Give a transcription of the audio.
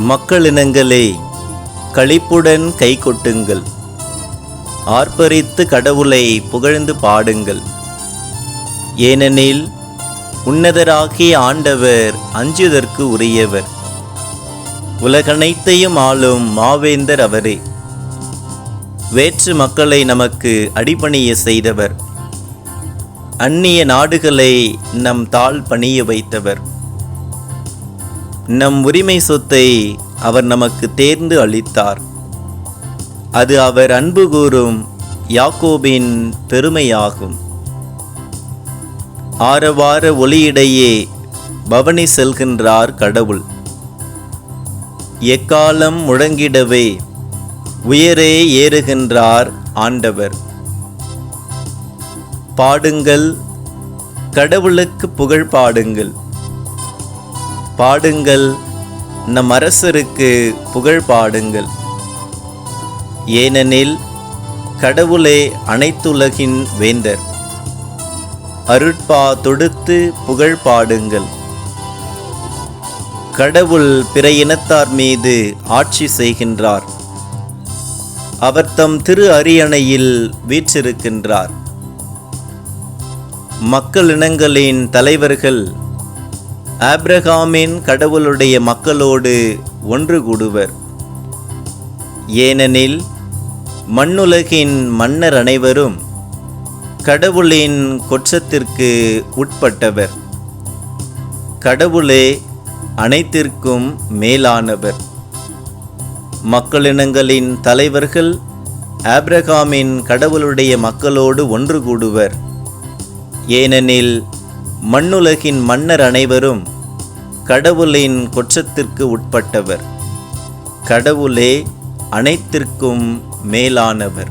மக்களினங்களே களிப்புடன் கைகொட்டுங்கள். ஆர்ப்பரித்து கடவுளை புகழ்ந்து பாடுங்கள். ஏனெனில் உன்னதராகிய ஆண்டவர் அஞ்சுதற்கு உரியவர். உலகனைத்தையும் ஆளும் மாவேந்தர் அவரே. வேற்று மக்களை நமக்கு அடிபணிய செய்தவர். அந்நிய நாடுகளை நம் தாழ் பணிய வைத்தவர். நம் உரிமை சொத்தை அவர் நமக்கு தேர்ந்து அளித்தார். அது அவர் அன்பு கூறும் யாக்கோபின் பெருமையாகும். ஆரவார ஒளியிடையே பவனி செல்கின்றார் கடவுள். எக்காலம் முழங்கிடவே உயரே ஏறுகின்றார் ஆண்டவர். பாடுங்கள் கடவுளுக்கு புகழ் பாடுங்கள். பாடுங்கள். நம் அரசருக்கு புகழ் பாடுங்கள். ஏனெனில் கடவுளே அனைத்துலகின் வேந்தர். அருட்பா தொடுத்து புகழ் பாடுங்கள். கடவுள் பிற இனத்தார் மீது ஆட்சி செய்கின்றார். அவர் தம் திரு அரியணையில் வீற்றிருக்கின்றார். மக்களினங்களின் தலைவர்கள் ஆப்ரஹாமின் கடவுளுடைய மக்களோடு ஒன்று கூடுவர். ஏனெனில் மண்ணுலகின் மன்னர் அனைவரும் கடவுளின் கொச்சத்திற்கு உட்பட்டவர். கடவுளே அனைத்திற்கும் மேலானவர். மக்களினங்களின் தலைவர்கள் ஆப்ரகாமின் கடவுளுடைய மக்களோடு ஒன்று கூடுவர். ஏனெனில் மண்ணுலகின் மன்னர் அனைவரும் கடவுளின் கொற்றத்திற்கு உட்பட்டவர். கடவுளே அனைத்திற்கும் மேலானவர்.